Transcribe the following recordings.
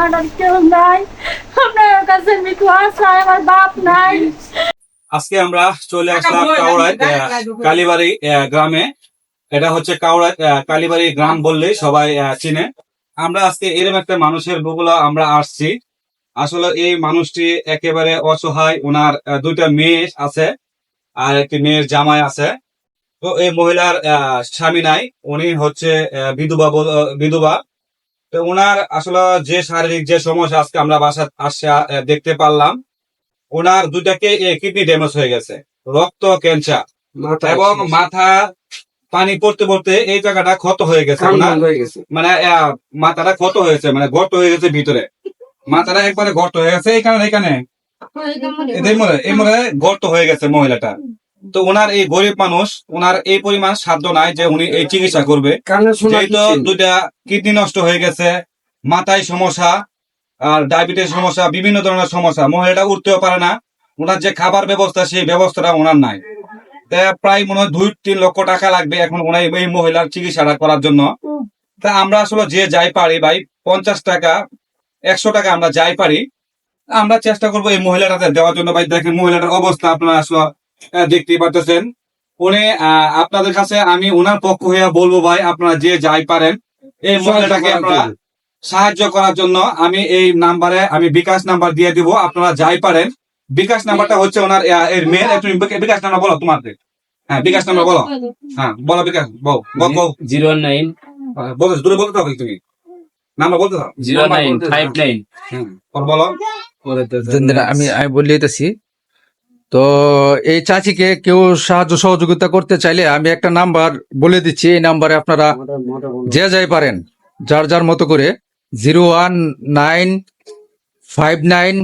মাটার কেউ নাই। আপনার কাছে আশায় আমার বাপ নাই। আজকে আমরা চলে আসলাম কালীবাড়ি গ্রামে। এটা হচ্ছে কালীবাড়ি গ্রাম বললেই সবাই চিনে। আমরা আজকে এরকম একটা মানুষের বগুলা আমরা আসছি। আসলে এই মানুষটি একেবারে অসহায়। ওনার দুইটা মেয়ে আছে আর একটি মেয়ের জামাই আছে। তো এই মহিলার আহ, স্বামী নাই। উনি হচ্ছে বিধবা বিধবা। তো ওনার আসলে যে শারীরিক যে সমস্যা আজকে আমরা বাসা আসছে আহ, দেখতে পারলাম ওনার দুইটাকে কিডনি ড্যামেজ হয়ে গেছে রক্ত ক্যান্সার এবং মাথা পানি পড়তে পড়তে এই জায়গাটা ক্ষত হয়ে গেছে মানে আহ, মাথাটা ক্ষত হয়েছে মানে গর্ত হয়ে গেছে ভিতরে। মাথাটা একবারে গর্ত হয়ে গেছে এখানে এখানে এই মরে এই মরে গর্ত হয়ে গেছে মহিলাটা। তো ওনার এই গরিব মানুষ ওনার এই পরিমাণ সাধ্য নাই যে উনি এই চিকিৎসা করবে। যেহেতু দুইটা কিডনি নষ্ট হয়ে গেছে মাথায় সমস্যা আর ডায়াবেটিস সমস্যা বিভিন্ন ধরনের সমস্যা মহিলাটা উঠতেও পারে না। ওনার যে খাবার ব্যবস্থা সেই ব্যবস্থাটা ওনার নাই। প্রায় মনে হয় দুই তিন লক্ষ টাকা লাগবে এখন ওনার এই মহিলার চিকিৎসাটা করার জন্য। তা আমরা আসলে যে যাই পারি ভাই পঞ্চাশ টাকা একশো টাকা আমরা যাই পারি। আমরা চেষ্টা করব এই মহিলাটাতে দেওয়ার জন্য। ভাই দেখেন মহিলাটার অবস্থা আপনারা আসলে দেখতেই পারতেছেন। উনি আহ, আপনাদের কাছে আমি ওনার পক্ষ হয়ে বলব ভাই আপনারা যে যাই পারেন। এই মহিলাটাকে আপনারা সাহায্য করার জন্য আমি এই নাম্বারে আমি বিকাশ নাম্বার দিয়ে দিব আপনারা যাই পারেন। বিকাশ নাম্বারটা হচ্ছে ওনার এর মেয়ের একটু বিকাশ নাম্বার বলো তোমার হ্যাঁ বিকাশ নাম্বার বলো। হ্যাঁ বলো বিকাশ বল বল বল জিরো নাইন। বলো দূরে বলতে হবে তুমি। নাম্বার বলতে দাও। Zero nine five nine. বলো। আমি আমি বলে দিতেছি। তো এই চাচিকে কেউ সাহায্য সহযোগিতা করতে চাইলে আমি একটা নাম্বার বলে দিচ্ছি। এই নাম্বারে আপনারা যে যাই পারেন যার যার মতো করে zero one nine five nine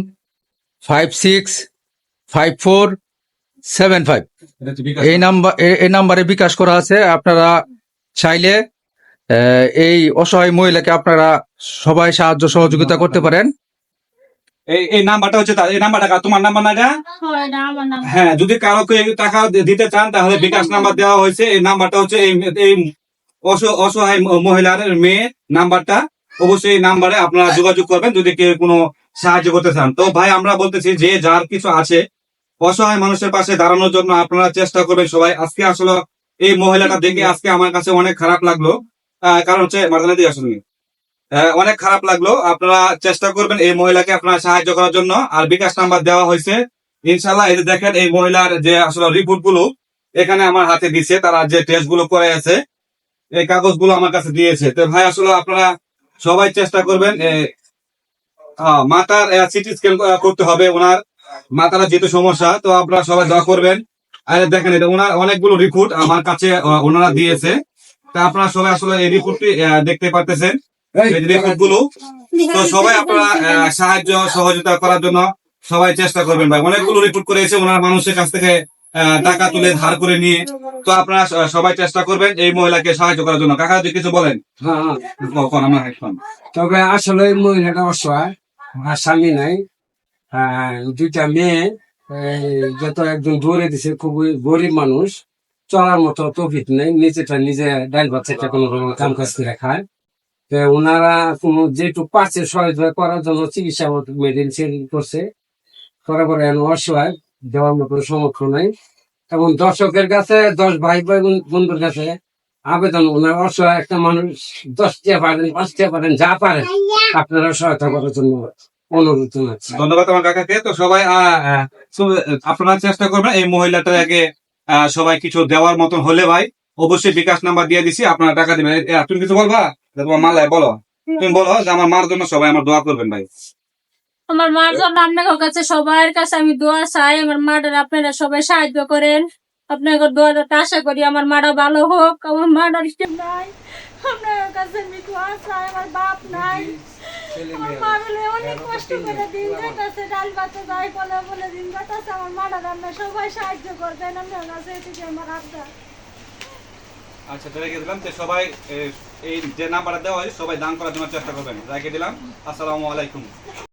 five six five four seven five. এই নাম্বার এই নাম্বারে বিকাশ করা আছে। আপনারা চাইলে এই অসহায় মহিলাকে আপনারা সবাই সাহায্য সহযোগিতা করতে পারেন। এই নাম্বারটা হচ্ছে এই নাম্বারটা? তোমার নাম্বার না এটা? হয় হ্যাঁ যদি কারও টাকা দিতে চান তাহলে বিকাশ নাম্বার দেওয়া হয়েছে। এই নাম্বারটা হচ্ছে এই এই অসহায় মহিলার মেয়ে নাম্বারটা। অবশ্যই এই নাম্বারে আপনারা যোগাযোগ করবেন যদি কেউ কোনো সাহায্য করতে চান। তো ভাই আমরা বলতেছি যে যার কিছু আছে অসহায় মানুষের পাশে দাঁড়ানোর জন্য আপনারা চেষ্টা করবেন সবাই। আজকে আসলে এই মহিলাটা দেখে আজকে আমার কাছে অনেক খারাপ লাগল। আহ, কারণ হচ্ছে মার্দানা দিয়ে আসুন। আহ, অনেক খারাপ লাগল। আপনারা চেষ্টা করবেন এই মহিলাকে আপনারা সাহায্য করার জন্য। আর বিকাশ নাম্বার দেওয়া হয়েছে। ইনশাল্লাহ এই দেখেন, এই মহিলার যে আসলে রিপোর্টগুলো, এখানে আমার হাতে দিছে। তারা যে টেস্টগুলো করে আছে, এই কাগজগুলো আমার কাছে দিয়েছে। তো ভাই, আসলে আপনারা সবাই চেষ্টা করবেন মাথার সিটি স্ক্যান করতে হবে। ওনার মাথার যেহেতু সমস্যা, তো আপনারা সবাই দোয়া করবেন। আর দেখেন এটা ওনার অনেকগুলো রিপোর্ট আমার কাছে ওনারা দিয়েছে। তা আপনারা সবাই আসলে এই রিপোর্টটি দেখতে পারতেছেন। গুলো তো সবাই আপনারা আহ, সাহায্য সহযোগিতা করার জন্য সবাই চেষ্টা করবেন ভাই। অনেকগুলো রিপোর্ট করেছে ওনার মানুষের কাছ থেকে আহ, টাকা তুলে ধার করে নিয়ে। তো আপনারা সবাই চেষ্টা করবেন এই মহিলাকে সাহায্য করার জন্য। কাকা যদি কিছু বলেন। হ্যাঁ কখন আমরা এখন তবে আসলে এই মহিলাটা অসহায় আর স্বামী নাই। দুইটা মেয়ে যত একজন দৌড়ে দিছে খুবই গরিব মানুষ চলার মতো তফিক নেই। নিজেটা নিজে ডাইল বাচ্চাটা কোনো রকম কাম কাজ করে খায়। ওনারা কোনো যেটুকু পাচ্ছে সহযোগিতা করার জন্য চিকিৎসা মেডিসিন করছে করার পরে অসহায় দেওয়ার মতো সমর্থ নাই। এবং দর্শকের কাছে দশ ভাই ভাই বোন- বন্ধুর কাছে আবেদন ওনার অসহায় একটা মানুষ দশটা পারেন পাঁচটা পারেন যা পারেন আপনারা সহায়তা করার জন্য অনুরোধ জানাচ্ছি। ধন্যবাদ আমার কাকাকে। তো সবাই আপনারা চেষ্টা করবেন এই মহিলাটাকে আহ, সবাই কিছু দেওয়ার মতন হলে ভাই অবশ্যই বিকাশ নাম্বার দিয়ে দিছি আপনারা টাকা দিবেন। তুমি কিছু বলবা? তোমার মালায় বলো। তুমি বলো যে আমার মার জন্য সবাই আমার দোয়া করবেন ভাই। আমার মার জন্য আপনাদের কাছে সবার কাছে আমি দোয়া চাই। আমার মাটার আপনারা সবাই সাহায্য করেন। আপনাদের দোয়াটাতে আশা করি আমার মাটা ভালো হোক। আমার মাটার কেউ নাই। আপনার কাছে মিঠু আশায় আমার বাপ নাই। মা বলে অনেক কষ্ট করে দিন কাটাচ্ছে ডাল ভাতে যাই বলে বলে দিন কাটাচ্ছে আমার মাটা আপনার সবাই সাহায্য করবেন। আপনার কাছে এটুকু আমার আবদার। আচ্ছা তো রেখে দিলাম। যে সবাই এই যে নাম্বারটা দেওয়া হয় সবাই দান করার জন্য চেষ্টা করবেন। রেখে দিলাম। আসসালামু আলাইকুম।